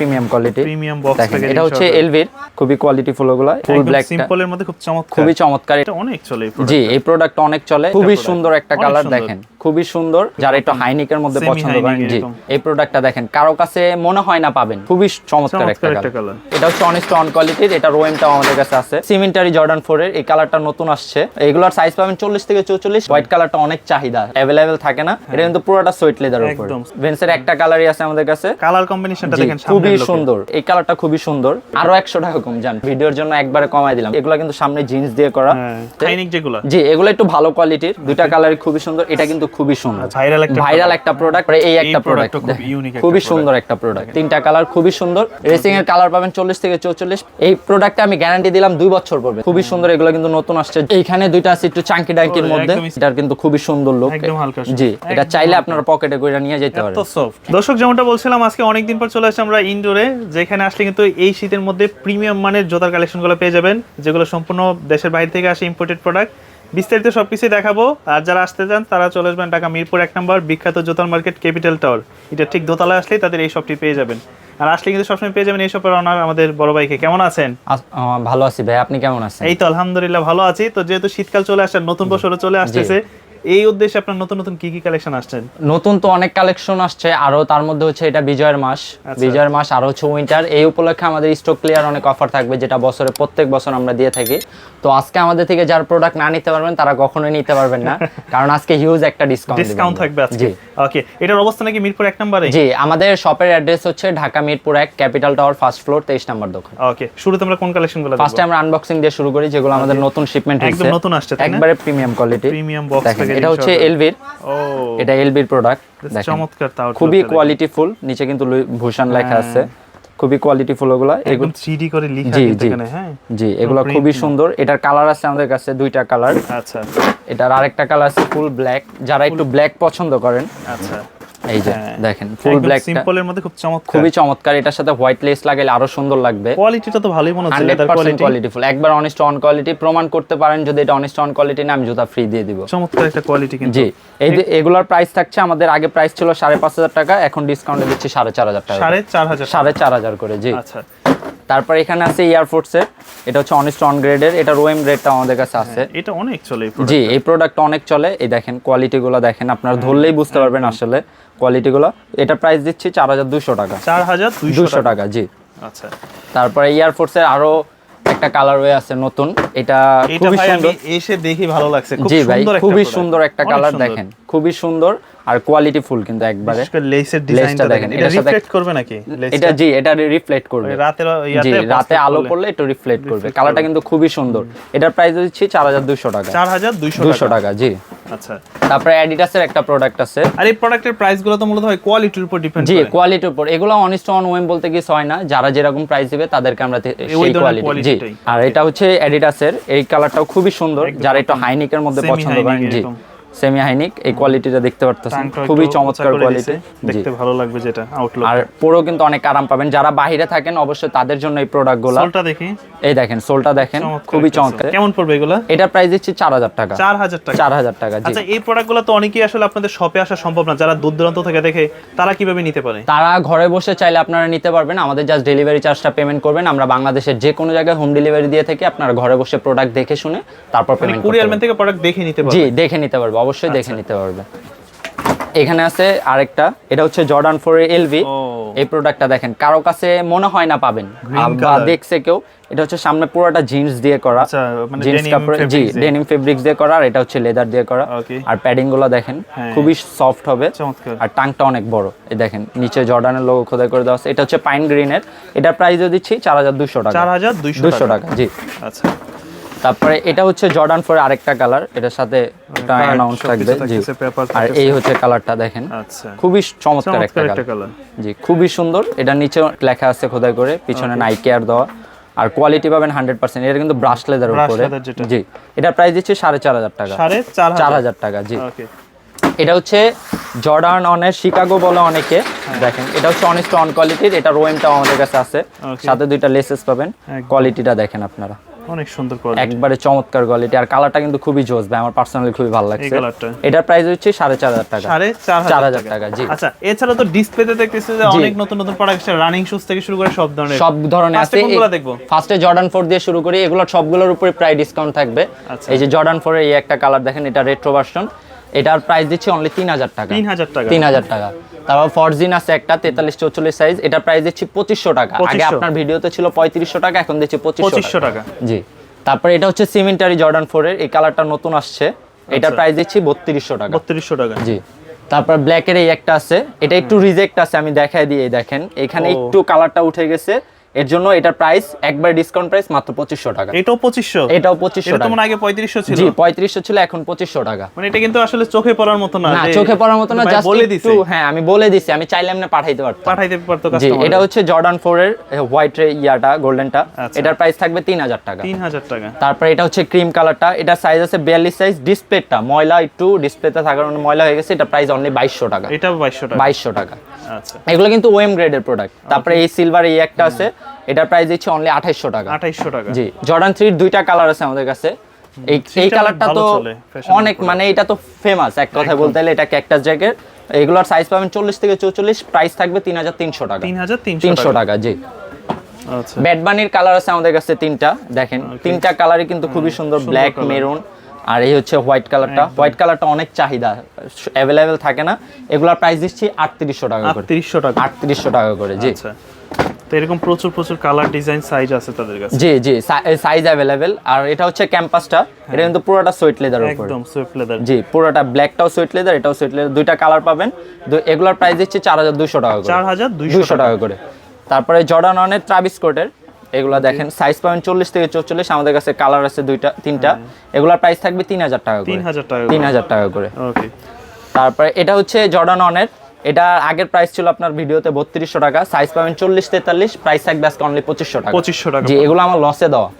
Premium quality premium box দেখেন এটা হচ্ছে এলভির খুবই কোয়ালিটি ফুল ওগুলা। ফুল ব্ল্যাক সিম্পলের মধ্যে খুব চমৎকার। খুবই চমৎকার। এটা অনেক চলে এই জি এই প্রোডাক্ট অনেক চলে। খুবই সুন্দর একটা কালার দেখেন। খুবই সুন্দর। যারা একটু হাইনিকের মধ্যে পছন্দ করেন জি এই প্রোডাক্টটা দেখেন। কারও কাছে মনে হয় না পাবেন। খুবই চমৎকার একটা কালার এটা হচ্ছে অনেস্ট অন কোয়ালিটির এটা রোয়েমটাও আমাদের কাছে আছে। সিমেন্টারি জর্ডান ফোর এর। এই কালারটা নতুন আসছে। এগুলোর সাইজ পাবেন চল্লিশ থেকে চৌচল্লিশ। হোয়াইট কালারটা অনেক চাহিদা। অ্যাভেলেবেল থাকে না। এটা কিন্তু পুরোটা সুইট লেদার উপর। একদম। ভেন্সের একটা কালারই আছে আমাদের কাছে। কালার কম্বিনেশনটা দেখেন খুবই। সুন্দর। এই কালারটা খুবই সুন্দর। আরও একশো টাকা কম যান ভিডিওর জন্য একবারে কমাই দিলাম। এগুলো কিন্তু সামনে জিন্স দিয়ে করা। হ্যাঁ। যেগুলো। জি এগুলো একটু ভালো কোয়ালিটির দুইটা কালারই খুবই সুন্দর। এটা কিন্তু খুবই সুন্দর। ভাইরাল একটা প্রোডাক্ট এই একটা প্রোডাক্ট খুবই সুন্দর একটা প্রোডাক্ট তিনটা কালার খুবই সুন্দর। রেসিং এর কালার পাবেন চল্লিশ থেকে চৌচল্লিশ। এই প্রোডাক্টে আমি গ্যারান্টি দিলাম দুই বছর পড়বে। খুবই সুন্দর। এগুলো কিন্তু নতুন আসছে। এইখানে দুইটা আছে একটু চাঙ্কি ডাঙ্কির মধ্যে। এটার কিন্তু খুবই সুন্দর লোক জি এটা চাইলে। আপনারা পকেটে করে নিয়ে যেতে পারেন দর্শক যেমনটা বলছিলাম আজকে অনেকদিন পর চলে আসছে আমরা ইনডোরে যেখানে আসলে কিন্তু এই শীতের মধ্যে প্রিমিয়াম মানের জোতার কালেকশনগুলো পেয়ে যাবেন যেগুলো সম্পূর্ণ দেশের বাইরে থেকে আসে ইম্পোর্টেড প্রোডাক্ট বিস্তারিত সবকিছুই দেখাবো আর যারা আসতে চান তারা চলে আসবেন ঢাকা মিরপুর এক নম্বর বিখ্যাত জোতার মার্কেট ক্যাপিটাল টাওয়ার। এটা ঠিক দোতলায় আসলেই তাদের এই শপটি পেয়ে যাবেন। আর আসলে কিন্তু সবসময় পেয়ে যাবেন এই শপের অনার আমাদের বড় ভাইকে। কেমন আছেন? ভালো আছি ভাই আপনি কেমন আছেন? এই তো আলহামদুলিল্লাহ ভালো আছি। তো যেহেতু শীতকাল চলে আসছে নতুন বছরও চলে আসতেছে এই উদ্দেশ্যে আপনার নতুন নতুন কি কি কালেকশন আসছেন নতুন তো অনেক কালেকশন আসছে আরও তার মধ্যে হচ্ছে এটা বিজয়ের মাস। আচ্ছা। বিজয়ের মাস আর হচ্ছে উইন্টার এই উপলক্ষে আমাদের স্টক ক্লিয়ার অনেক অফার থাকবে যেটা বছরে প্রত্যেক বছর আমরা দিয়ে থাকি। তো আজকে আমাদের থেকে যার প্রোডাক্ট না নিতে পারবেন তারা কখনোই নিতে পারবেন না। কারণ আজকে হিউজ একটা ডিসকাউন্ট ডিসকাউন্ট থাকবে আজকে। জি। ওকে এটার অবস্থা নাকি মিরপুর এক নম্বরে? জি আমাদের শপের অ্যাড্রেস হচ্ছে ঢাকা মিরপুর এক ক্যাপিটাল টাওয়ার ফার্স্ট ফ্লোর তেইশ নম্বর দোকান। ওকে শুরুতে আমরা কোন কালেকশন কালেকশনগুলো ফার্স্ট আমরা আনবক্সিং দিয়ে শুরু করি যেগুলো আমাদের নতুন শিপমেন্ট একদম নতুন আসছে একবারে প্রিমিয়াম কোয়ালিটি প্রিমিয়াম বক্স দেখেন। এটা হচ্ছে এলভির ও। এটা এলভির প্রোডাক্ট দেখেন। চমৎকার তাও খুবই কোয়ালিটি ফুল নিচে কিন্তু ভূষণ লেখা আছে। খুবই কোয়ালিটি ফুল ওগুলা। একদম এগুলো 3D করে লেখা এখানে হ্যাঁ। জি এগুলো খুবই সুন্দর। এটার কালার আছে আমাদের কাছে দুইটা কালার আচ্ছা। এটার আরেকটা কালার আছে ফুল ব্ল্যাক যারা একটু ব্ল্যাক পছন্দ করেন আচ্ছা। এই যে হ্যাঁ। দেখেন ফুল ব্ল্যাক সিম্পলের মধ্যে খুব চমৎকার। খুবই চমৎকার এটার সাথে হোয়াইট লেস লাগাইলে আরও সুন্দর লাগবে। কোয়ালিটিটা তো ভালোই মনে হচ্ছে এটার কোয়ালিটি একবার অনেস্ট অন কোয়ালিটি প্রমাণ করতে পারেন যদি এটা অনেস্ট অন কোয়ালিটি না আমি জুতা ফ্রি দিয়ে দিব। চমৎকার একটা কোয়ালিটি কিন্তু। জি এই যে এগুলোর প্রাইস থাকছে আমাদের আগে প্রাইস ছিল সাড়ে পাঁচ হাজার টাকা এখন ডিসকাউন্টে দিচ্ছি সাড়ে চার হাজার টাকা সাড়ে চার হাজার সাড়ে চার হাজার করে জি। আচ্ছা। তারপর এখানে আছে এয়ারফোর্সের এটা হচ্ছে অনেস্ট অন গ্রেডের এটা রোয়েম গ্রেডটা আমাদের কাছে আছে। এটা অনেক চলে জি এই প্রোডাক্ট অনেক চলে। এই দেখেন কোয়ালিটিগুলো দেখেন আপনারা ধরলেই বুঝতে পারবেন আসলে কোয়ালিটিগুলো এটা প্রাইস দিচ্ছি চার হাজার দুশো টাকা। চার হাজার দুশো টাকা। জি। আচ্ছা। তারপরে এয়ারফোর্সের আরও একটা কালার ওয়ে আছে নতুন। এটা খুবই সুন্দর। এসে দেখি ভালো লাগছে। খুব সুন্দর একটা খুবই সুন্দর একটা কালার দেখেন। খুবই সুন্দর আর কোয়ালিটি ফুল কিন্তু একবারে। লেসের ডিজাইনটা দেখেন, এটা রিফ্লেক্ট করবে নাকি? এটা জি এটা রিফ্লেক্ট করবে। রাতে রাতে আলো পড়লে এটা রিফ্লেক্ট করবে। কালারটা কিন্তু খুবই সুন্দর। এটার প্রাইস হচ্ছে চার হাজার দুশো টাকা। চার হাজার দুইশো দুশো টাকা জি। আচ্ছা। তারপরে অ্যাডিডাসের একটা প্রোডাক্ট আছে। আর এই প্রোডাক্টের প্রাইসগুলো তো মূলত হয় কোয়ালিটির উপর ডিপেন্ড জি কোয়ালিটির উপর। এগুলো অনিস্ট অন ওয়েম বলতে কিছু হয় না। যারা যেরকম প্রাইস দিবে তাদেরকে আমরা সেই কোয়ালিটি জি। আর এটা হচ্ছে অ্যাডিডাসের এই কালারটাও খুবই সুন্দর। যারা একটু হাইনিকের মধ্যে পছন্দ করেন জি। সেমি হাইনিক এই কোয়ালিটিটা দেখতে পারতেছেন। খুবই চমৎকার কোয়ালিটি দেখতে ভালো লাগবে যেটা আউটলুক আর পুরো কিন্তু অনেক আরাম পাবেন। যারা বাইরে থাকেন অবশ্যই তাদের জন্য এই প্রোডাক্টগুলো সোলটা দেখি। এই দেখেন সোলটা দেখেন। খুবই চমৎকার। কেমন পড়বে এগুলো? এটার প্রাইস দিচ্ছি চার হাজার টাকা। চার হাজার টাকা। চার হাজার টাকা জি। আচ্ছা এই প্রোডাক্টগুলো তো অনেকেই আসলে আপনাদের শপে আসা সম্ভব না। যারা দূর দূরান্ত থেকে দেখে তারা কীভাবে নিতে পারে? তারা ঘরে বসে চাইলে আপনারা নিতে পারবেন। আমাদের জাস্ট ডেলিভারি চার্জটা পেমেন্ট করবেন। আমরা বাংলাদেশের যে কোনো জায়গায় হোম ডেলিভারি দিয়ে থাকি আপনারা ঘরে বসে প্রোডাক্ট দেখে শুনে তারপর মানে পেমেন্ট কুরিয়ার থেকে প্রোডাক্ট দেখে নিতে জি দেখে নিতে পারবে। অবশ্যই দেখে আচ্ছা। নিতে পারবে। এখানে আছে আরেকটা এটা হচ্ছে জর্ডান ফোর এলভি ও। এই প্রোডাক্টটা দেখেন কারও কাছে মনে হয় না পাবেন। বা দেখছে কেউ এটা হচ্ছে সামনে পুরোটা জিন্স দিয়ে করা। আচ্ছা মানে জিন্স কাপড় জি ডেনিম ফেব্রিক্স দিয়ে করা আর এটা হচ্ছে লেদার দিয়ে করা। আর প্যাডিংগুলো দেখেন হ্যাঁ। খুবই সফট হবে। আর টাংটা অনেক বড়। এই দেখেন নিচে জর্ডানের লোগো খোদাই করে দেওয়া আছে। এটা হচ্ছে পাইন গ্রিনের এটার প্রাইসও দিচ্ছি চার হাজার দুশো টাকা। চার হাজার দুইশো দুশো টাকা জি। আচ্ছা। তারপরে এটা হচ্ছে জর্ডান ফোর আরেকটা কালার এটার সাথে একটা অ্যানাউন্স থাকবে। জি। আর এই হচ্ছে কালারটা দেখেন। আচ্ছা। খুবই চমৎকার একটা কালার জি খুবই সুন্দর। এটা নিচে লেখা আছে খোদাই করে পিছনে নাই কেয়ার দেওয়া। আর কোয়ালিটি পাবেন হান্ড্রেড পার্সেন্ট এটা কিন্তু ব্রাশ লেদার উপরে। জি এটার প্রাইস দিচ্ছে সাড়ে চার হাজার টাকা। সাড়ে চার হাজার। হাজার টাকা জি। এটা হচ্ছে জর্ডান অনের শিকাগো বলে অনেকে দেখেন। এটা হচ্ছে অনেস্ট অন কোয়ালিটির এটা রোয়েমটাও আমাদের কাছে আছে। সাথে দুইটা লেসেস পাবেন। কোয়ালিটিটা দেখেন আপনারা। অনেক সুন্দর কোয়ালিটি একবারে চমৎকার কোয়ালিটি আর কালারটা কিন্তু খুবই জোস ভাই আমার পার্সোনালি খুবই ভালো এই লাগছে কালারটা এটার প্রাইস হচ্ছে সাড়ে চার হাজার টাকা। সাড়ে চার চার হাজার হাজার টাকা জি। আচ্ছা এছাড়া তো ডিসপ্লেতে দেখতেছি যে অনেক নতুন নতুন প্রোডাক্ট রানিং শুজ থেকে শুরু করে সব ধরনের। সব ধরনের আছে। কোনগুলো দেখব? ফার্স্টে জর্ডান ফোর দিয়ে শুরু করি এগুলোর সবগুলোর উপরে প্রায় ডিসকাউন্ট থাকবে। আচ্ছা। এই যে জর্ডান ফোর এই একটা কালার দেখেন এটা রেট্রো ভার্সন এটার প্রাইস দিচ্ছি অনলি তিন হাজার টাকা। তিন হাজার টাকা। তিন হাজার টাকা। তারপর ফরজিন আছে একটা তেতাল্লিশ চৌচল্লিশ সাইজ এটা প্রাইস দিচ্ছি পঁচিশশো টাকা। আগে আপনার ভিডিওতে ছিল পঁয়ত্রিশশো টাকা এখন দিচ্ছি পঁচিশশো টাকা। জি। তারপরে এটা হচ্ছে সিমেন্টারি জর্ডান ফোরের এই কালারটা নতুন আসছে। আচ্ছা। প্রাইস দিচ্ছি বত্রিশশো টাকা। বত্রিশশো টাকা। জি। তারপর ব্ল্যাকের এই একটা আছে এটা একটু রিজেক্ট আছে আমি দেখাই দিয়ে দেখেন। এখানে একটু কালারটা উঠে গেছে এর জন্য এটার প্রাইস একবার ডিসকাউন্ট প্রাইস মাত্র পঁচিশশো টাকা। এটাও পঁচিশশো? এটাও পঁচিশশো এটা তো টাকা মনে আগে পঁয়ত্রিশশো ছিল। জি পঁয়ত্রিশশো ছিল এখন পঁচিশশো টাকা। মানে এটা কিন্তু আসলে চোখে পড়ার মতো না না চোখে পড়ার মতো না জাস্ট বলে দিছে। হ্যাঁ আমি বলে দিছি আমি চাইলাম না পাঠাইতে পারতাম। পাঠাইতে পারতো জি এটা হচ্ছে জর্ডান ফোর এর হোয়াইট ইয়াটা গোল্ডেনটা আচ্ছা। এটার প্রাইস থাকবে তিন হাজার টাকা। তিন হাজার টাকা। তারপরে এটা হচ্ছে ক্রিম কালারটা এটা সাইজ আছে বিয়াল্লিশ সাইজ ডিসপ্লেটা ময়লা একটু ডিসপ্লেতে থাকার ময়লা হয়ে গেছে এটা প্রাইস অনলি বাইশশো টাকা। এটা বাইশশো টাকা। বাইশশো টাকা। আচ্ছা। এগুলো কিন্তু ওএম গ্রেডের প্রোডাক্ট তারপরে এই সিলভার এই একটা আছে এটার প্রাইস দিচ্ছে অনলি আঠাইশশো টাকা। আঠাইশশো টাকা। জি জর্ডান থ্রির দুইটা কালার আছে আমাদের কাছে। এই এই কালারটা তো অনেক মানে এটা তো ফেমাস এক কথায় বলতে গেলে এটা ক্যাকটাস জ্যাকেট এগুলোর সাইজ পাবেন চল্লিশ থেকে চৌচল্লিশ প্রাইস থাকবে তিন হাজার তিনশো টাকা। তিন হাজার তিনশো তিনশো টাকা। জি। আচ্ছা। ব্যাট বানির কালার আছে আমাদের কাছে তিনটা দেখেন। তিনটা কালারই কিন্তু খুবই সুন্দর ব্ল্যাক মেরুন আর এই হচ্ছে হোয়াইট কালারটা হোয়াইট কালারটা অনেক চাহিদা। অ্যাভেলেবেল থাকে না। এগুলোর প্রাইস দিচ্ছি আটত্রিশশো টাকা করে। আটত্রিশশো টাকা। আটত্রিশশো টাকা করে জি। আচ্ছা। তো এরকম প্রচুর প্রচুর কালার ডিজাইন সাইজ আছে তাদের কাছে। জি জি। সাইজ অ্যাভেলেবেল আর এটা হচ্ছে ক্যাম্পাসটা এটা কিন্তু পুরোটা সুইট লেদার উপর। একদম সুইফট লেদার জি পুরোটা ব্ল্যাকটাও সুইট লেদার এটাও সুইট লেদার দুইটা কালার পাবেন। এগুলোর প্রাইস দিচ্ছি চার হাজার দুইশো টাকা করে। চার হাজার দুইশো দুইশো টাকা। করে। তারপরে জর্ডান অনের ট্রাভিস কোটের এগুলা দেখেন সাইজ পাবেন চল্লিশ থেকে চৌচল্লিশ আমাদের কাছে কালার আছে দুইটা তিনটা। এগুলোর প্রাইস থাকবে তিন হাজার টাকা করে। তিন হাজার টাকা তিন হাজার টাকা করে। ওকে তারপরে এটা হচ্ছে জর্ডান অনের এটা আগের প্রাইস ছিল আপনার ভিডিওতে বত্রিশশো টাকা সাইজ পাবেন চল্লিশ তেতাল্লিশ প্রাইস থাকবে আজকে অনলি পঁচিশশো টাকা। পঁচিশশো টাকা। জি এগুলো আমার লসে দেওয়া।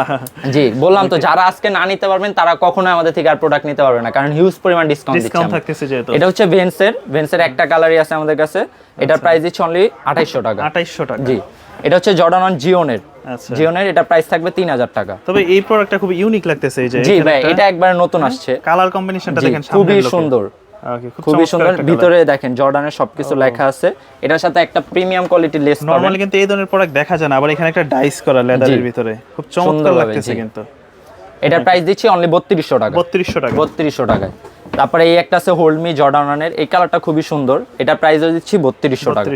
জি বললাম তো যারা আজকে না নিতে পারবেন তারা কখনোই আমাদের থেকে আর প্রোডাক্ট নিতে পারবে না কারণ হিউজ পরিমাণ ডিসকাউন্ট দিচ্ছে ডিসকাউন্ট থাকতেছে যেহেতু। এটা হচ্ছে ভেন্সের ভেন্সের একটা কালারই আছে আমাদের কাছে। এটার প্রাইস দিচ্ছে অনলি আঠাইশশো টাকা। আঠাইশশো টাকা। জি। এটা হচ্ছে জর্ডান অন জিওনের জিওনের এটা প্রাইস থাকবে তিন হাজার টাকা। তবে এই প্রোডাক্টটা খুব ইউনিক লাগতেছে এই যে জি ভাই এটা একবার নতুন আসছে। কালার কম্বিনেশনটা দেখেন খুবই সুন্দর। খুবই সুন্দর। ভিতরে দেখেন জর্ডানের সবকিছু লেখা আছে। এটার সাথে একটা প্রিমিয়াম কোয়ালিটির লেস নরমালি কিন্তু এই ধরনের প্রোডাক্ট দেখা যায় না আবার এখানে একটা ডাইস করা লেদারের। ভিতরে। খুব চমৎকার লাগতেছে কিন্তু। এটার প্রাইস দিচ্ছি অনলি বত্রিশশো টাকা। বত্রিশশো টাকা। বত্রিশশো টাকায়। তারপরে এই একটা আছে হোল্ডমি জর্ডানের এই কালারটা খুবই সুন্দর। এটা প্রাইস দিচ্ছি বত্রিশশো টাকা।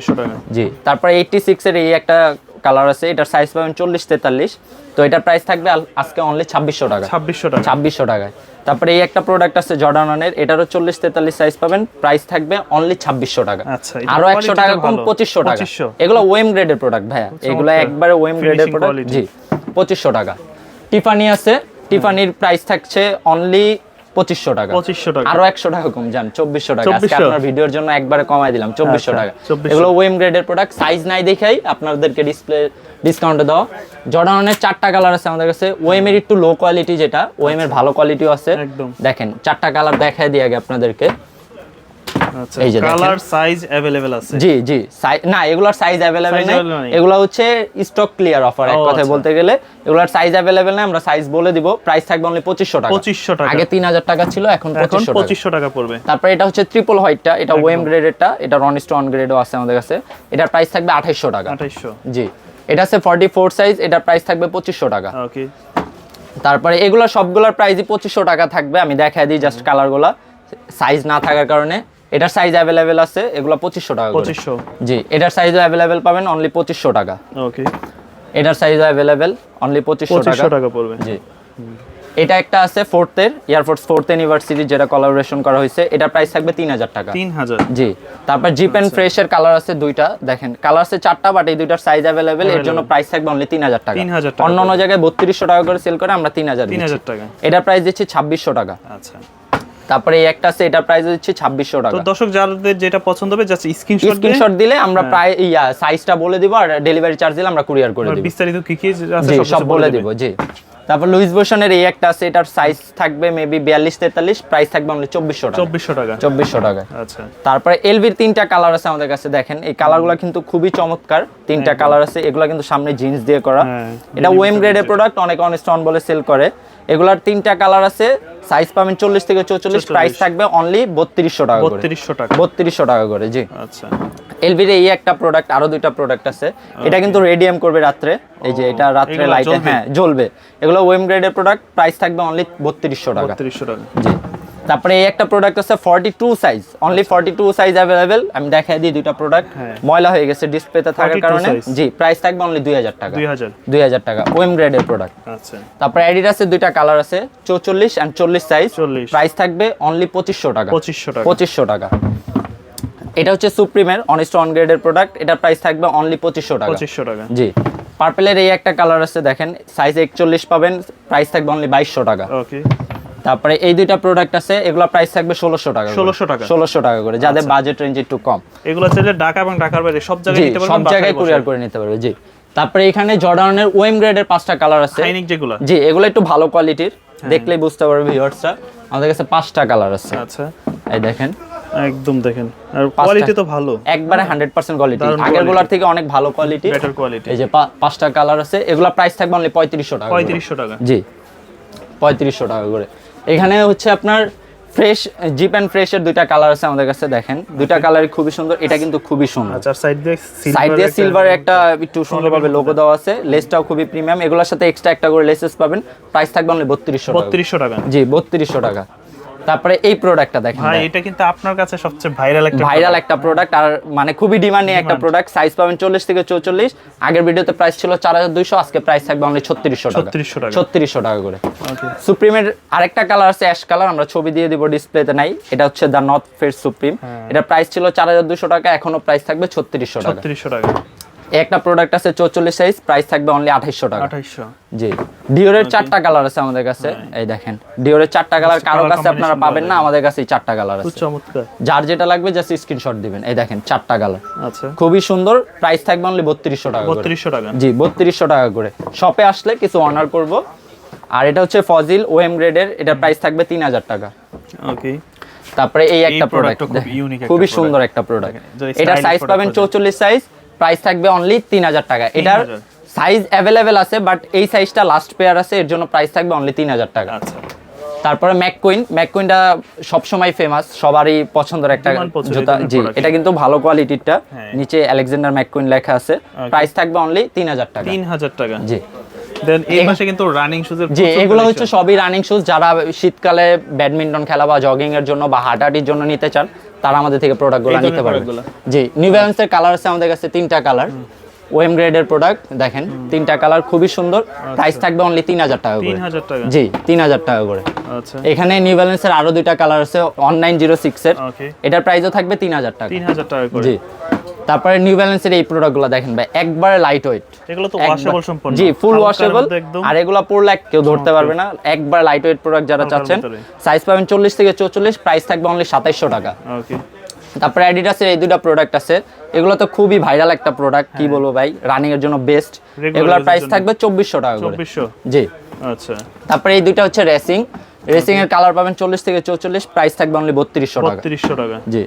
জি তারপরে এইটটি সিক্সের এই একটা কালার আছে এটার সাইজ পাবেন চল্লিশ তেতাল্লিশ। তো এটার প্রাইস থাকবে আজকে অনলি ছাব্বিশশো টাকা। ছাব্বিশশো টাকা। ছাব্বিশশো টাকায়। তারপরে এই একটা প্রোডাক্ট আছে জর্ডানের এটারও চল্লিশ তেতাল্লিশ সাইজ পাবেন প্রাইস থাকবে অনলি ছাব্বিশশো টাকা। আচ্ছা, আরও একশো টাকা কম পঁচিশশো টাকা। এগুলো ওয়েম গ্রেডের প্রোডাক্ট ভাইয়া। এগুলো একবারে ওয়েম গ্রেডের প্রোডাক্ট জি পঁচিশশো টাকা। টিফানি আছে। টিফানির প্রাইস থাকছে অনলি পঁচিশশো টাকা। পঁচিশশো টাকা। আরও একশো টাকা কম যান চব্বিশশো টাকা। আজকে আপনার ভিডিওর জন্য একবারে কমাই দিলাম চব্বিশশো আচ্ছা, টাকা। 2400 এগুলো ওয়েম গ্রেডের প্রোডাক্ট সাইজ নাই দেখাই আপনাদেরকে ডিসপ্লে ডিসকাউন্টে দেওয়া জর্ডানের চারটা কালার আছে আমাদের কাছে। ওয়েম এর একটু লো কোয়ালিটি যেটা ওয়েম এর ভালো কোয়ালিটিও আছে। দেখেন চারটা কালার দেখাই দিয়ে আগে আপনাদেরকে। আচ্ছা এই যে। কালার সাইজ অ্যাভেলেবেল আছে। জি জি না এগুলোর সাইজ Size নেই। এগুলো হচ্ছে স্টক ক্লিয়ার অফার এক কথায় আচ্ছা। বলতে গেলে। এগুলোর সাইজ নেই আমরা সাইজ বলে দিব। প্রাইস থাকবে অনলি পঁচিশশো টাকা। 2500 টাকা। আগে তিন হাজার টাকা ছিল এখন এখন পঁচিশশো টাকা। টাকা পড়বে। তারপরে এটা হচ্ছে ট্রিপল হোয়াইটটা এটা ওয়েম গ্রেডেরটা এটা রন স্টোন গ্রেডও আছে আমাদের কাছে। এটার প্রাইস থাকবে আঠাইশশো টাকা। আঠাইশশো। জি। এটা আছে ফর্টি ফোর সাইজ এটার প্রাইস থাকবে পঁচিশশো টাকা। ওকে তারপরে এগুলো সবগুলোর প্রাইসই পঁচিশশো টাকা থাকবে আমি দেখাই দিই জাস্ট কালারগুলো সাইজ না থাকার কারণে। এটার সাইজ অ্যাভেলেবেল আছে এগুলো পঁচিশশো টাকা। পঁচিশশো? জি এটার সাইজও অ্যাভেলেবেল পাবেন অনলি পঁচিশশো টাকা। ওকে। এটার সাইজও অ্যাভেলেবেল অনলি পঁচিশশো টাকা। টাকা পড়বে। জি। এটা একটা আছে ফোর্থের এয়ারফোর্স ফোর্থ ইউনিভার্সিটি যেটা কোলাবোরেশন করা হয়েছে এটার প্রাইস থাকবে তিন হাজার টাকা। তিন হাজার? জি তারপর জিপ এন্ড ফ্রেশের কালার আছে দুইটা দেখেন কালার আছে চারটা বাট এই দুইটার সাইজ অ্যাভেলেবেল এর জন্য প্রাইস থাকবে অনলি তিন হাজার টাকা। 3000 টাকা অন্য অন্য জায়গায় বত্রিশশো টাকা করে সেল করে আমরা তিন হাজার তিন হাজার টাকা। এটার প্রাইস দিচ্ছি ছাব্বিশশো টাকা। আচ্ছা। তারপরে এই একটা আছে এটার প্রাইস ছাব্বিশশো তো টাকা। দর্শক যাদের যেটা পছন্দ হবে জাস্ট স্ক্রিনশট স্ক্রিনশট দিলে আমরা হ্যাঁ। প্রায় ইয়া সাইজটা বলে দিব আর ডেলিভারি চার্জ দিলে আমরা কুরিয়ার করে দিব। বিস্তারিত কি কি আছে সব বলে দেবে। জি। তারপর লুইস বোশনের এই একটা আছে এটার সাইজ থাকবে মেবি বিয়াল্লিশ তেতাল্লিশ প্রাইস থাকবে অনলি চব্বিশশো টাকা। চব্বিশশো টাকা। চব্বিশশো টাকা। আচ্ছা। তারপরে এলভির তিনটা কালার আছে আমাদের কাছে দেখেন। এই কালারগুলো কিন্তু খুবই চমৎকার। তিনটা কালার আছে এগুলো কিন্তু সামনে জিন্স দিয়ে করা। হ্যাঁ, এটা ওয়েম গ্রেডের প্রোডাক্ট অনেক অনেক স্টোন বলে সেল করে। এগুলার তিনটা কালার আছে সাইজ পাবেন চল্লিশ থেকে চৌচল্লিশ প্রাইস থাকবে অনলি বত্রিশশো টাকা বত্রিশশো টাকা। বত্রিশশো টাকা করে জি। আচ্ছা। এলভির এই একটা প্রোডাক্ট আরও দুইটা প্রোডাক্ট আছে। এটা কিন্তু রেডিয়াম করবে রাত্রে। এই যে এটা রাত্রে এগুলো লাইটে হ্যাঁ জ্বলবে। এগুলো ওয়েম গ্রেডের প্রোডাক্ট প্রাইস থাকবে অনলি বত্রিশশো টাকা। বত্রিশশো টাকা। জি। তারপরে এই একটা প্রোডাক্ট আছে forty two size only forty two size available আমি দেখাই দিই দুইটা প্রোডাক্ট হ্যাঁ। ময়লা হয়ে গেছে ডিসপ্লেতে থাকার কারণে। জি প্রাইস থাকবে অনলি দুই হাজার টাকা। দুই হাজার। টাকা ওয়েম গ্রেডের প্রোডাক্ট আচ্ছা। তারপরে অ্যাডিডাসের দুইটা কালার আছে চৌচল্লিশ অ্যান্ড চল্লিশ সাইজ 40 প্রাইস থাকবে অনলি পঁচিশশো টাকা। পঁচিশশো টাকা। পঁচিশশো টাকা। এটা হচ্ছে সুপ্রিমের অনেস্ট অন গ্রেডের প্রোডাক্ট এটার প্রাইস থাকবে অনলি পঁচিশশো টাকা। পঁচিশশো টাকা। জি। পার্পেলের এই একটা কালার আছে দেখেন সাইজ একচল্লিশ পাবেন প্রাইস থাকবে অনলি বাইশশো টাকা। ওকে তারপরে এই দুইটা প্রোডাক্ট আছে এগুলো প্রাইস থাকবে ষোলোশো টাকা 1600 টাকা। ষোলোশো টাকা করে যাদের বাজেট রেঞ্জ একটু কম। এগুলো চাইলে ঢাকা এবং ঢাকার বাইরে সব জায়গায় সব জায়গায় কুরিয়ার করে নিতে পারবে জি। তারপরে এখানে জর্ডানের ওয়েম গ্রেডের পাঁচটা কালার আছে। সাইনিক যেগুলো। জি এগুলো একটু ভালো কোয়ালিটির হ্যাঁ। দেখলেই বুঝতে পারবে ভিউয়ার্সরা আমাদের কাছে পাঁচটা কালার আছে। আচ্ছা। এই দেখেন। একদম দেখেন। আর কোয়ালিটি তো ভালো। একবারে হান্ড্রেড পার্সেন্ট কোয়ালিটি দারুণ আগেরগুলার থেকে অনেক ভালো কোয়ালিটি বেটার কোয়ালিটি এই যে পাঁচটা কালার আছে এগুলা প্রাইস থাকবে অনলি পঁয়ত্রিশশো টাকা করে। পঁয়ত্রিশশো টাকা। জি পঁয়ত্রিশশো টাকা করে। এখানে হচ্ছে আপনার ফ্রেশ জিপ অ্যান্ড ফ্রেশের দুইটা কালার আছে আমাদের কাছে দেখেন। দুইটা কালারই খুবই সুন্দর এটা কিন্তু খুবই সুন্দর। আচ্ছা সাইড দিয়ে সাইড দিয়ে সিলভার একটা একটু সুন্দরভাবে লোগো দেওয়া আছে লেসটাও খুবই প্রিমিয়াম এগুলোর সাথে এক্সট্রা একটা করে লেসেস পাবেন। প্রাইস থাকবে বত্রিশশো টাকা। বত্রিশশো টাকা। জি বত্রিশশো টাকা। তারপরে এই প্রোডাক্টটা দেখেন ভাই এটা কিন্তু আপনার কাছে সবচেয়ে ভাইরাল একটা ভাইরাল একটা প্রোডাক্ট আর মানে খুবই ডিমান্ডিং একটা প্রোডাক্ট সাইজ পাবেন চল্লিশ থেকে চৌচল্লিশ। আগের ভিডিওতে প্রাইস ছিল চার হাজার দুইশো আজকে প্রাইস থাকবে অনলি ছত্রিশশো টাকা। 3600 টাকা। ছত্রিশশো টাকা করে। সুপ্রিমের আরেকটা কালার আছে অ্যাশ কালার আমরা ছবি দিয়ে দিব ডিসপ্লেতে নাই। এটা হচ্ছে দা নর্থ ফেস সুপ্রিম এটা প্রাইস ছিল চার হাজার দুশো টাকা এখনও প্রাইস থাকবে ছত্রিশশো টাকা। ছত্রিশশো টাকা। এই একটা প্রোডাক্ট আছে চৌচল্লিশ সাইজ প্রাইস থাকবে অনলি আঠাইশশো টাকা। আঠাইশশো। জি। ডিওরের চারটা কালার আছে আমাদের কাছে। এই দেখেন ডিওরের চারটা কালার কারও কাছে আপনারা পাবেন না আমাদের কাছে চারটা কালার আছে। যার যেটা লাগবে জাস্ট স্ক্রিনশট দিবেন। এই দেখেন চারটা কালার আচ্ছা। খুবই সুন্দর প্রাইস থাকবে অনলি বত্রিশশো টাকা। বত্রিশশো টাকা। জি বত্রিশশো টাকা করে। শপে আসলে কিছু অনার করব। আর এটা হচ্ছে ফজিল ওএম গ্রেডের এটা প্রাইস থাকবে তিন হাজার টাকা। ওকে তারপরে এই একটা প্রোডাক্ট খুবই সুন্দর একটা প্রোডাক্ট এটা সাইজ পাবেন। চৌচল্লিশ সাইজ প্রাইস থাকবে অনলি তিন হাজার টাকা। এটার সাইজ অ্যাভেলেবেল আছে বাট এই সাইজটা লাস্ট পেয়ার আছে এর জন্য প্রাইস থাকবে অনলি তিন হাজার টাকা। আচ্ছা। তারপরে ম্যাককুইন ম্যাককুইনটা সবসময় ফেমাস সবারই পছন্দের একটা জুতা। জি এটা কিন্তু ভালো কোয়ালিটিরটা হ্যাঁ। নিচে আলেকজান্ডার ম্যাককুইন লেখা আছে। প্রাইস থাকবে অনলি তিন হাজার টাকা। তিন হাজার টাকা। জি। দেন এই মাসে কিন্তু রানিং শুজের জি এগুলো হচ্ছে সবই রানিং শুজ যারা শীতকালে ব্যাডমিন্টন খেলা বা জগিং এর জন্য বা হাঁটাহাঁটির জন্য নিতে চান তারা আমাদের থেকে প্রোডাক্টগুলো নিতে পারবে। জি নিউ ব্যালেন্সের কালার আছে আমাদের কাছে তিনটা কালার ওয়েম গ্রেডের প্রোডাক্ট দেখেন তিনটা কালার খুবই সুন্দর। প্রাইস থাকবে অনলি তিন হাজার টাকা করে। টাকা। জি তিন হাজার টাকা করে। আচ্ছা। এখানে নিউ ব্যালেন্সের আরও দুইটা কালার আছে অনলাইন জিরো সিক্স এর। ওকে এটার প্রাইসও থাকবে তিন হাজার টাকা। তিন হাজার টাকা করে। জি। তারপরে নিউ ব্যালেন্সের এই প্রোডাক্টগুলো দেখেন ভাই একবারে লাইট ওয়েট এগুলো তো ওয়াশেবল সম্পূর্ণ জি ফুল ওয়াশেবল আর এগুলো পরলে কেউ ধরতে পারবে না। একবার লাইট ওয়েট প্রোডাক্ট যারা চাচ্ছেন সাইজ পাবেন চল্লিশ থেকে চৌচল্লিশ প্রাইস থাকবে অনলি সাতাইশশো টাকা। ওকে তারপরে অ্যাডিডাসের এই দুটো প্রোডাক্ট আছে। এগুলো তো খুবই ভাইরাল একটা প্রোডাক্ট কি বলব ভাই? রানিং এর জন্য বেস্ট হ্যাঁ। এগুলোর প্রাইস থাকবে চব্বিশশো টাকা করে। জি। আচ্ছা। তারপরে এই দুইটা হচ্ছে রেসিং রেসিং এর কালার পাবেন চল্লিশ থেকে চৌচল্লিশ প্রাইস থাকবে অনলি বত্রিশশো টাকা। বত্রিশশো টাকা। জি।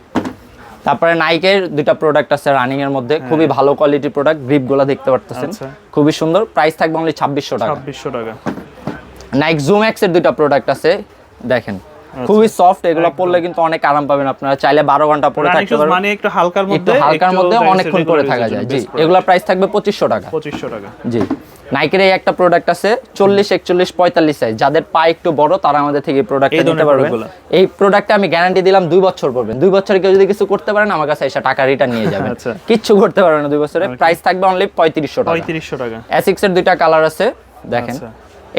তারপরে নাইকের দুইটা প্রোডাক্ট আছে রানিং এর মধ্যে। খুবই ভালো কোয়ালিটির প্রোডাক্ট গ্রিপগুলা দেখতে পারতেছেন। আচ্ছা। খুবই সুন্দর প্রাইস থাকবে অনলি ছাব্বিশশো টাকা। ছাব্বিশশো টাকা। নাইক জুম এক্সের দুইটা প্রোডাক্ট আছে। দেখেন। খুবই সফট এগুলো পরলে কিন্তু অনেক আরাম পাবেন আপনারা। চাইলে বারো ঘণ্টা পরে থাকতে পারবেন। মানে একটু হালকার একটু মধ্যে হালকার মধ্যে অনেকক্ষণ পরে থাকা যায়। জি এগুলোর প্রাইস থাকবে পঁচিশশো টাকা। পঁচিশশো টাকা। জি। নাইকের এই একটা প্রোডাক্ট আছে চল্লিশ একচল্লিশ পঁয়তাল্লিশ সাইজ যাদের পা একটু বড় তারা আমাদের থেকে এই প্রোডাক্টটা নিতে পারবেন এই প্রোডাক্টে আমি গ্যারান্টি দিলাম দুই বছর পড়বেন দুই বছরে কেউ যদি কিছু করতে পারেন আমার কাছে এসে টাকা রিটার্ন নিয়ে যাবেন আচ্ছা। কিচ্ছু করতে পারবেন না দুই বছরে। প্রাইস থাকবে অনলি পঁয়ত্রিশশো টাকা। পঁয়ত্রিশশো টাকা। অ্যাসিক্স এর দুইটা কালার আছে দেখেন। আচ্ছা।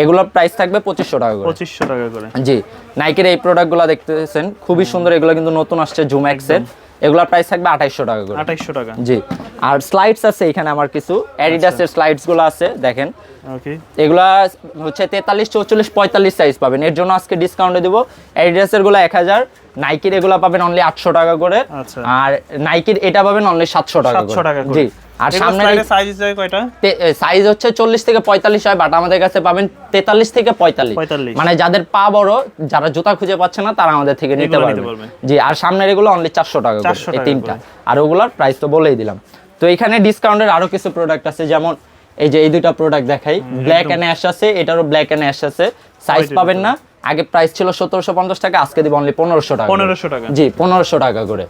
এগুলোর প্রাইস থাকবে পঁচিশশো টাকা করে। পঁচিশশো টাকা করে। জি নাইকের এই প্রোডাক্টগুলো দেখতেছেন খুবই সুন্দর এগুলো কিন্তু নতুন আসছে জুম্যাক্স এর। এগুলোর প্রাইস থাকবে আঠাইশশো টাকা করে। আঠাইশশো টাকা। জি আর স্লাইডস আছে এখানে আমার কিছু। অ্যাডিডাসের স্লাইডসগুলো আছে দেখেন। এগুলো এগুলা হচ্ছে তেতাল্লিশ চৌচল্লিশ পঁয়তাল্লিশ সাইজ পাবেন। এর জন্য আজকে ডিসকাউন্টে দেবো। অ্যাডিডাসেরগুলো এক হাজার নাইকির এগুলো পাবেন অনলি আটশো টাকা করে। আচ্ছা। আর নাইকির এটা পাবেন অনলি সাতশো টাকা করে। জি। আর সামনে সাইজ কয়টা? সাইজ হচ্ছে চল্লিশ থেকে পঁয়তাল্লিশ হয় বাট আমাদের কাছে পাবেন তেতাল্লিশ থেকে পঁয়তাল্লিশ। মানে যাদের পা বড় যারা জুতা খুঁজে পাচ্ছে না তারা আমাদের থেকে নিতে পারবে। জি আর সামনের এগুলো অনলি চারশো টাকা এই তিনটা। আর ওগুলোর প্রাইস তো বলেই দিলাম। তো এখানে ডিসকাউন্টের আরও কিছু প্রোডাক্ট আছে যেমন এই যে এই দুটা প্রোডাক্ট দেখাই। ব্ল্যাক এন্ড অ্যাশ আছে এটারও ব্ল্যাক এন্ড অ্যাশ আছে। সাইজ পাবেন না। আগে প্রাইস ছিল সতেরোশো পঞ্চাশ টাকা আজকে দিব অনলি পনেরোশো টাকা। পনেরোশো টাকা। জি পনেরোশো টাকা করে।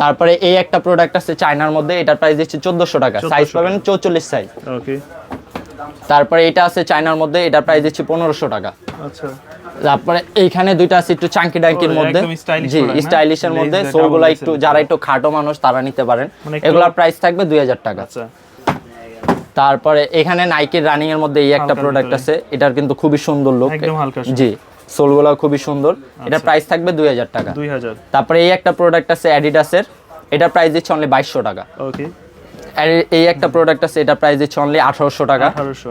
তারপরে এই একটা প্রোডাক্ট আছে চায়নার মধ্যে এটার প্রাইস দিচ্ছি চোদ্দশো টাকা। সাইজ পাবেন চৌচল্লিশ সাইজ ওকে তারপরে এটা আছে চায়নার মধ্যে এটার প্রাইস দিচ্ছি পনেরোশো টাকা। আচ্ছা। তারপরে এইখানে দুইটা আছে একটু চাঙ্কি ডাঙ্কির মধ্যে। জি না? স্টাইলিশের মধ্যে সোলগুলো একটু যারা একটু খাটো মানুষ তারা নিতে পারেন। মানে এগুলোর প্রাইস থাকবে দুই হাজার টাকা। আচ্ছা। তারপরে এখানে নাইকির রানিং এর মধ্যে এই একটা প্রোডাক্ট আছে এটার কিন্তু খুবই সুন্দর লুক জি। সোলগুলো খুবই সুন্দর। এটা প্রাইস থাকবে দুই হাজার টাকা। দুই হাজার। তারপরে এই একটা প্রোডাক্ট আছে অ্যাডিডাসের এটা প্রাইস দিচ্ছে অনলি বাইশশো টাকা। ওকে এই একটা প্রোডাক্ট আছে এটা প্রাইস দিচ্ছে অনলি আঠারোশো টাকা। আঠারোশো।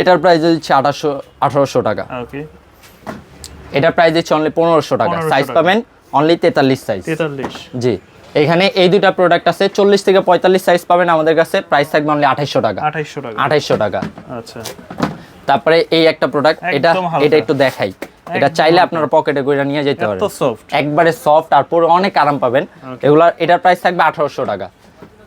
এটার প্রাইস দিচ্ছে আঠারোশো আঠারোশো টাকা। ওকে এটার প্রাইস দিচ্ছে অনলি পনেরোশো টাকা। 1500 সাইজ পাবেন অনলি তেতাল্লিশ সাইজ তেতাল্লিশ। জি। এখানে এই দুইটা প্রোডাক্ট আছে চল্লিশ থেকে পঁয়তাল্লিশ সাইজ পাবেন আমাদের কাছে। প্রাইস থাকবে অনলি আঠাইশশো টাকা। আঠাইশশো টাকা। আঠাইশশো টাকা। আচ্ছা। তারপরে এই একটা প্রোডাক্ট এটা এটা একটু দেখাই। এটা চাইলে। আপনারা পকেটে করে নিয়ে যেতে এত পারেন সফট একবারে সফট আর পুরো অনেক আরাম পাবেন। এগুলা এটার প্রাইস থাকবে আঠারোশো টাকা।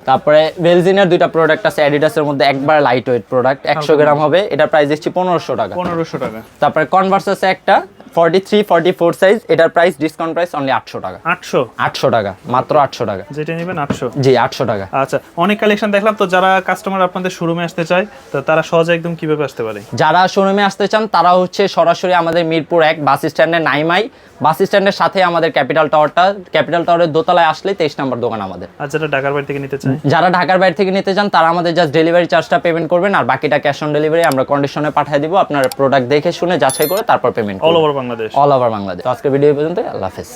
তারপরে বেলজিনের দুইটা প্রোডাক্ট আছে অ্যাডিডাসের মধ্যে একবার লাইট ওয়েট প্রোডাক্ট একশো গ্রাম হবে এটা প্রাইস দিচ্ছি পনেরোশো টাকা। পনেরোশো টাকা। তারপরে কনভার্স আছে একটা forty three forty four size এটার প্রাইস ডিসকাউন্ট প্রাইস অনলি আটশো টাকা। আটশো? আটশো টাকা মাত্র আটশো টাকা। যেটা নেবেন আটশো? জি আটশো টাকা। আচ্ছা অনেক কালেকশন দেখলাম তো যারা কাস্টমার আপনাদের শোরুমে আসতে চায় তো তারা সহজে একদম কীভাবে আসতে পারে? যারা শোরুমে আসতে চান তারা হচ্ছে সরাসরি আমাদের মিরপুর এক বাস স্ট্যান্ডের নাইমাই। বাস স্ট্যান্ডের সাথে আমাদের ক্যাপিটাল টাওয়ারটা ক্যাপিটাল টাওয়ারের দোতলায় আসলে তেইশ নম্বর দোকান আমাদের। আর যারা ঢাকার বাড়ি থেকে নিতে চায়? যারা ঢাকার বাইরে থেকে নিতে চান তারা আমাদের জাস্ট ডেলিভারি চার্জটা পেমেন্ট করবেন আর বাকিটা ক্যাশ অন ডেলিভারি আমরা কন্ডিশনে পাঠিয়ে দিব। আপনার প্রোডাক্ট দেখে শুনে যাচাই করে তারপর payment all over Bangladesh. All over Bangladesh আজকের ভিডিও পর্যন্ত আল্লাহ হাফেজ।